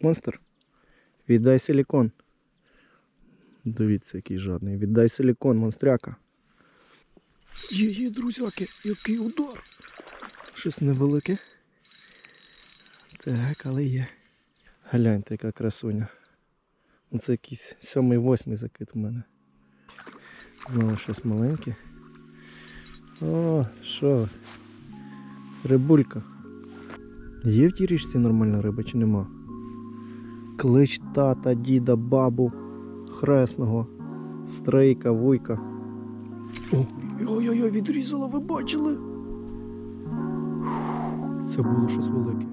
Монстр. Віддай силікон. Дивіться, який жадний. Віддай силікон, монстряка. Є, є, друзяки, який удар. Щось невелике. Так, але є. Гляньте, яка красуня. Ну, Це якийсь сьомий, восьмий закид у мене. Знову щось маленьке. О, що? Рибулька. Є в тій річці нормальна риба чи нема? Клич тата, діда, бабу, хресного, стрейка, вуйка. Ой-ой-ой, відрізала, ви бачили? Це було щось велике.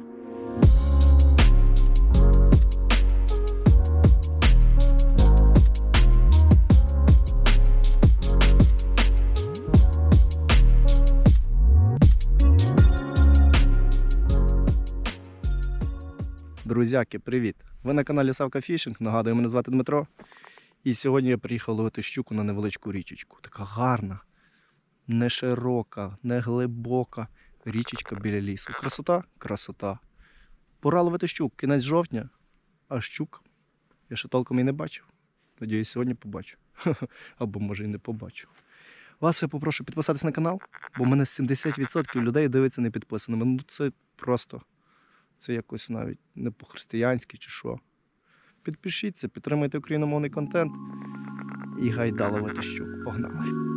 Друзяки, привіт! Ви на каналі Савка Фішинг. Нагадую, мене звати Дмитро. І сьогодні я приїхав ловити щуку на невеличку річечку. Така гарна, не широка, не глибока річечка біля лісу. Красота? Красота. Пора ловити щук. Кінець жовтня, а щук я ще толком і не бачив. Надіюсь, сьогодні побачу. Або може і не побачу. Вас я попрошу підписатись на канал, бо мене 70% людей дивиться не підписаними. Ну це просто. Це якось навіть не по-християнськи чи що. Підпишіться, підтримайте україномовний контент і гайда ловити щук. Погнали!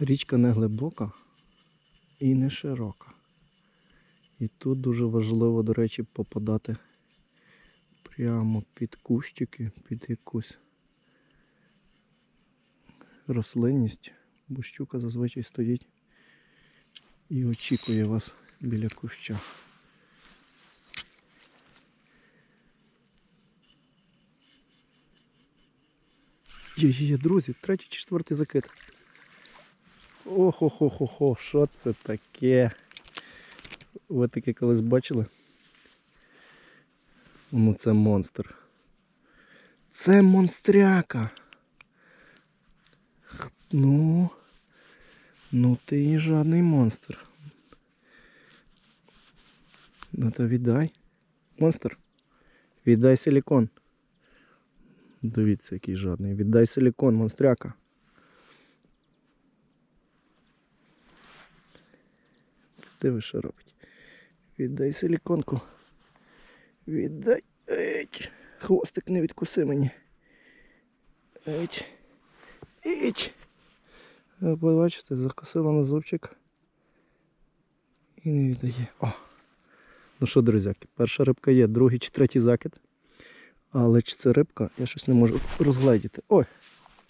Річка не глибока і не широка. І тут дуже важливо, до речі, попадати прямо під кущики, під якусь рослинність, бо щука зазвичай стоїть і очікує вас біля куща. Є, є, є, друзі, третій, четвертий закид. Охо-хо-хо-хо, що це таке? Ви таке колись бачили? Ну це монстр. Це монстряка. Ну, ну ти і жадний монстр. Ну то віддай. Монстр. Віддай силікон. Дивіться, який жадний. Віддай силікон, монстряка. Диви, що робить. Віддай силіконку. Віддай. Еть. Хвостик не відкуси мені. Еть. Еть. Ви Бачите, закосила на зубчик і не віддає. О! Ну що, друзяки, перша рибка є, другий чи третій закид. Але чи це рибка, я щось не можу розгледіти. Ой,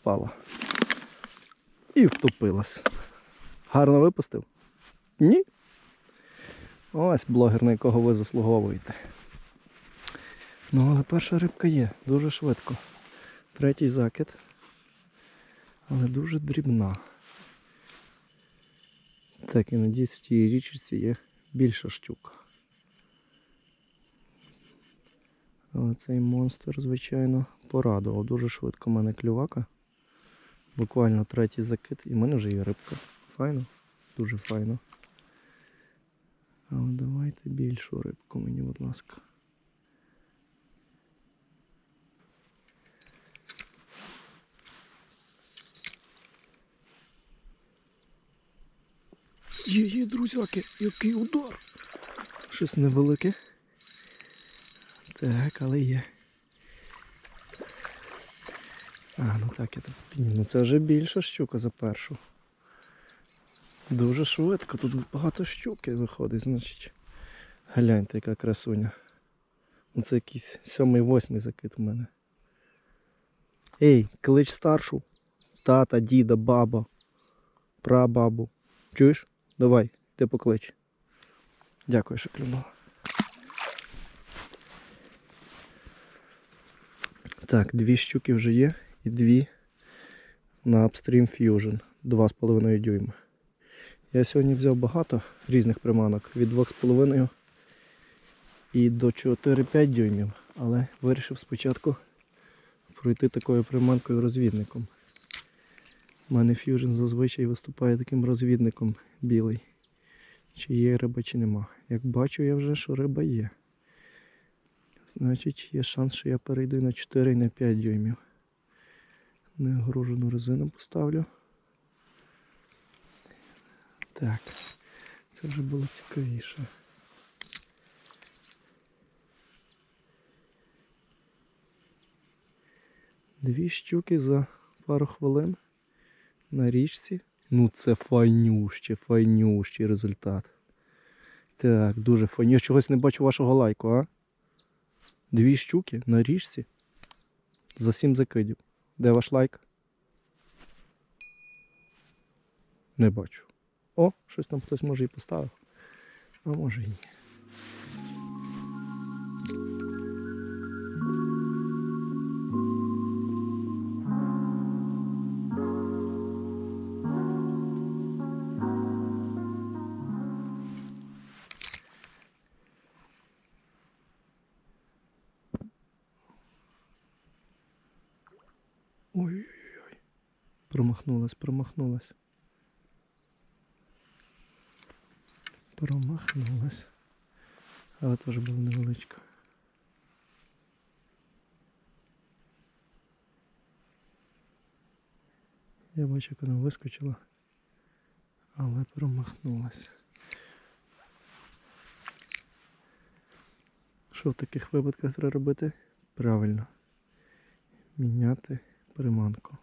впала. І втопилась. Гарно випустив? Ні. Ось блогер, на якого ви заслуговуєте. Ну, але перша рибка є, дуже швидко. Третій закид. Але дуже дрібна. Так, і надіюсь, в тій річці є більша щука. Але цей монстр, звичайно, порадував. Дуже швидко в мене клювака. Буквально третій закид і в мене вже є рибка. Файно, дуже файно. Але давайте більшу рибку мені, будь ласка. Є, є, друзяки, який удар. Щось невелике. Так, але є. А, ну так, я так підніму. Ну це вже більша щука за першу. Дуже швидко, тут багато щуки виходить, значить. Гляньте, яка красуня. Ну це якийсь сьомий, восьмий закид у мене. Ей, клич старшу. Тата, діда, баба, прабабу. Чуєш? Давай, ти поклич. Дякую, що клюнула. Так, дві щуки вже є і дві на Upstream Fusion 2,5 дюйма. Я сьогодні взяв багато різних приманок від 2,5 і до 4-5 дюймів, але вирішив спочатку пройти такою приманкою розвідником. У мене фьюжн зазвичай виступає таким розвідником білий. Чи є риба, чи нема. Як бачу я вже, що риба є. Значить, є шанс, що я перейду на 4 і на 5 дюймів. Неогружену резину поставлю. Так, це вже було цікавіше. Дві щуки за пару хвилин на річці. Ну це файнющий, файнющий результат. Так, дуже файні. Я чогось не бачу вашого лайку, а? Дві щуки на річці за сім закидів. Де ваш лайк? Не бачу. О, щось там хтось може і поставив. А може і ні. Ой-ой-ой. Промахнулась, промахнулась. Промахнулась. Але теж була невеличка. Я бачу, як вона вискочила, але промахнулась. Що в таких випадках треба робити? Правильно. Міняти приманку.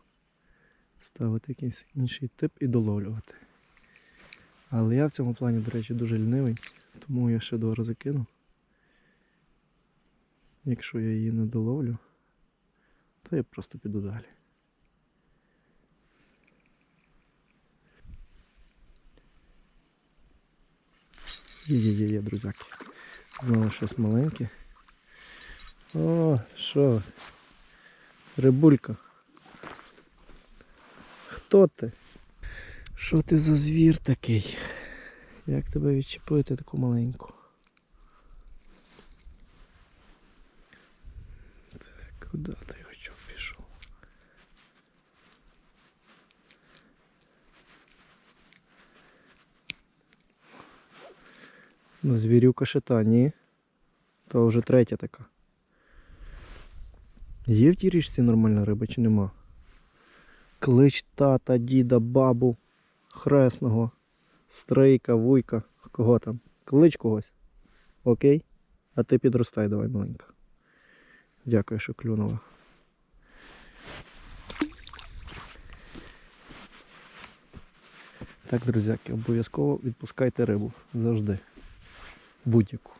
Ставити якийсь інший тип і доловлювати. Але я в цьому плані, до речі, дуже лінивий, тому я ще два рази кину. Якщо я її не доловлю, то я просто піду далі. Є-є-є, друзяки. Знову щось маленьке. О, що? Рибулька. Хто ти? Що ти за звір такий? Як тебе відчепити таку маленьку? Так, куди ти хочу пішов? Ну, звірюка ще та, ні. То вже третя така. Є в тій річці нормальна риба чи нема? Клич тата, діда, бабу, хресного, стрийка, вуйка, кого там? Клич когось. Окей? А ти підростай давай маленька. Дякую, що клюнула. Так, друзяки, обов'язково відпускайте рибу. Завжди. Будь-яку.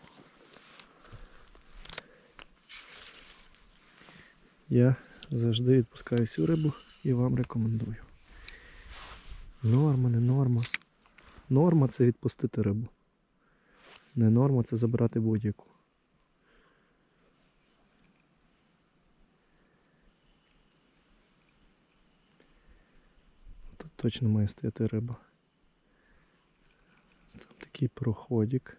Я завжди відпускаю всю рибу і вам рекомендую. Норма, не норма. Норма це відпустити рибу. Не норма це забрати будь-яку. Тут точно має стояти риба. Там такий проходик.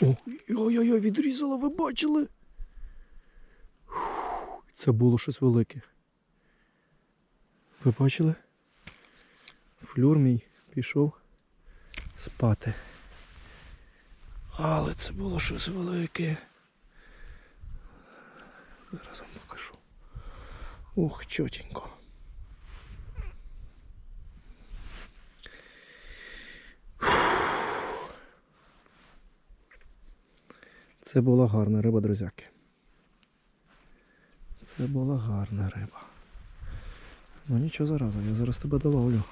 Ой-ой-ой, відрізало, ви бачили? Це було щось велике. Ви бачили? Флюр мій пішов спати. Але це було щось велике. Зараз вам покажу. Ух, чотенько. Це була гарна риба, друзяки. Це була гарна риба. Ну нічого зараза, я зараз тебе доловлю.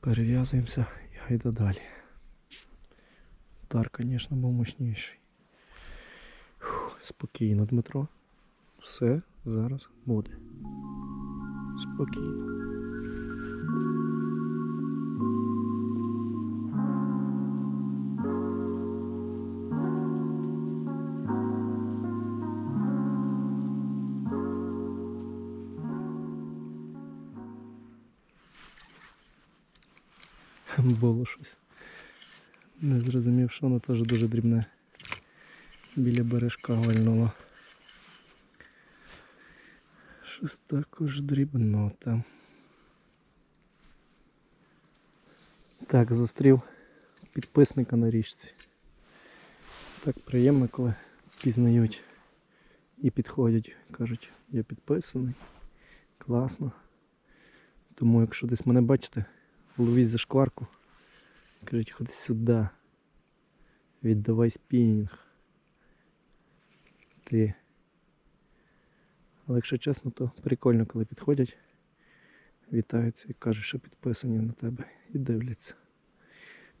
Перев'язуємося і гайда далі. Удар, звісно, був мощніший. Фух, спокійно, Дмитро. Все зараз буде. Спокійно. Було щось. Не зрозумів, що воно теж дуже дрібне. Біля бережка вальнуло. Щось також дрібнота. Так, зустрів підписника на річці. Так приємно, коли пізнають і підходять. Кажуть, я підписаний. Класно. Тому якщо десь мене бачите, ловіть за шкварку. Кажуть, ходи сюди. Віддавай спінінг. Ти. Але якщо чесно, то прикольно, коли підходять, вітаються і кажуть, що підписані на тебе і дивляться.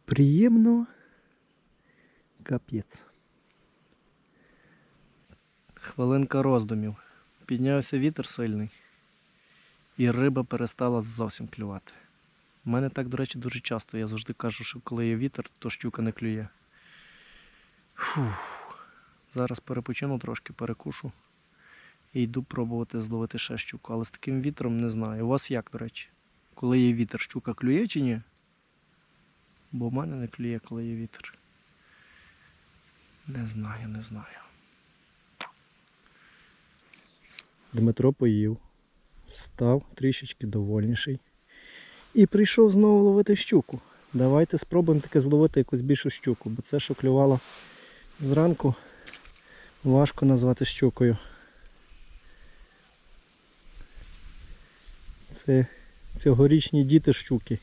Приємно капець. Хвилинка роздумів. Піднявся вітер сильний, і риба перестала зовсім клювати. У мене так, до речі, дуже часто. Я завжди кажу, що коли є вітер, то щука не клює. Фух. Зараз перепочину трошки, перекушу. І йду пробувати зловити ще щуку. Але з таким вітром не знаю. У вас як, до речі? Коли є вітер, щука клює чи ні? Бо в мене не клює, коли є вітер. Не знаю, не знаю. Дмитро поїв, став трішечки довольніший. І прийшов знову ловити щуку. Давайте спробуємо таки зловити якусь більшу щуку, бо це, що клювало зранку, важко назвати щукою. Це цьогорічні діти щуки.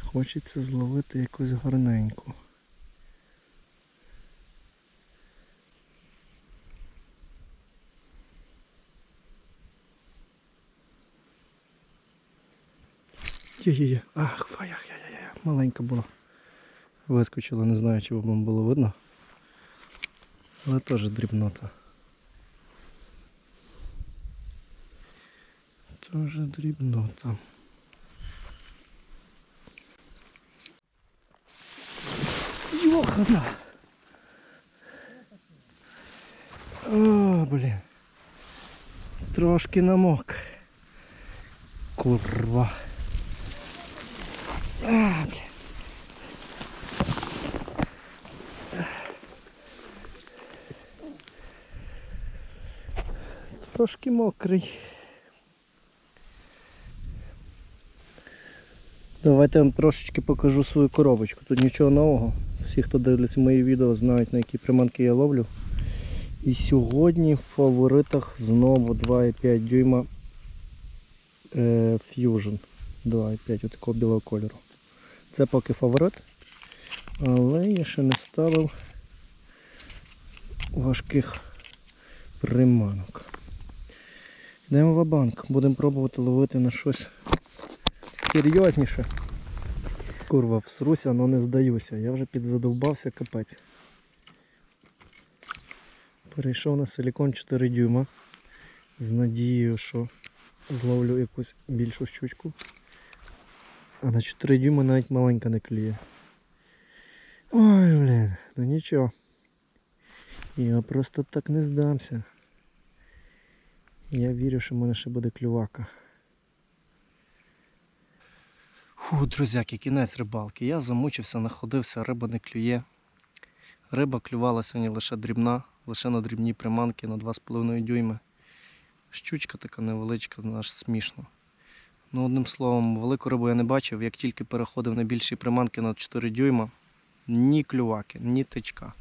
Хочеться зловити якусь гарненьку. Є-є-є. Ах, фаях, я-я-я. Маленька була. Вискочила, не знаю, чи вам було видно. Але теж дрібнота. Теж дрібнота. Йохана! О, блін. Трошки намок. Курва. А, блін. Трошки мокрий. Давайте вам трошечки покажу свою коробочку. Тут нічого нового. Всі, хто дивляться мої відео, знають на які приманки я ловлю. І сьогодні в фаворитах знову 2,5 дюйма е, Fusion 2,5 такого білого кольору. Це поки фаворит, але я ще не ставив важких приманок. Йдемо в банк будемо пробувати ловити на щось серйозніше. Курва, всруся, але не здаюся. Я вже підзадовбався капець. Перейшов на силікон 4 дюйма з надією, що зловлю якусь більшу щучку. А на 4 дюйма навіть маленька не клює. Ой, блін, ну нічого. Я просто так не здамся. Я вірю, що в мене ще буде клювака. Фу, друзяки, кінець рибалки. Я замучився, находився, риба не клює. Риба клювала сьогодні лише дрібна, лише на дрібні приманки на 2,5 дюйми. Щучка така невеличка, аж смішно. Ну, одним словом, велику рибу я не бачив. Як тільки переходив на більші приманки на 4 дюйма, ні клюваки, ні тичка.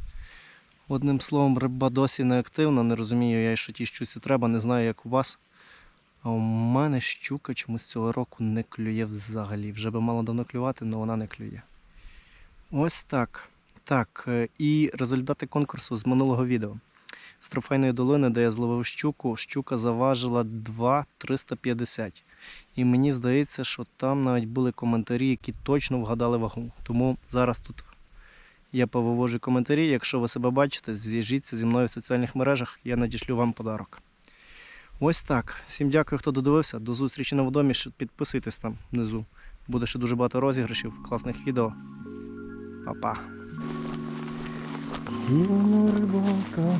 Одним словом, риба досі не активна, не розумію я, що тій щуці треба, не знаю, як у вас. А у мене щука чомусь цього року не клює взагалі. Вже би мало давно клювати, але вона не клює. Ось так. Так, е, і результати конкурсу з минулого відео. З трофейної долини, де я зловив щуку, щука заважила 2,350. І мені здається, що там навіть були коментарі, які точно вгадали вагу. Тому зараз тут я повивожу коментарі. Якщо ви себе бачите, зв'яжіться зі мною в соціальних мережах, я надішлю вам подарок. Ось так. Всім дякую, хто додивився. До зустрічі на водомі. Підписуйтесь там внизу. Буде ще дуже багато розіграшів, класних відео. Па-па. Рибалка,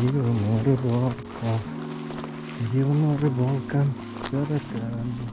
дівна рибалка, дівна рибалка, та-да-там.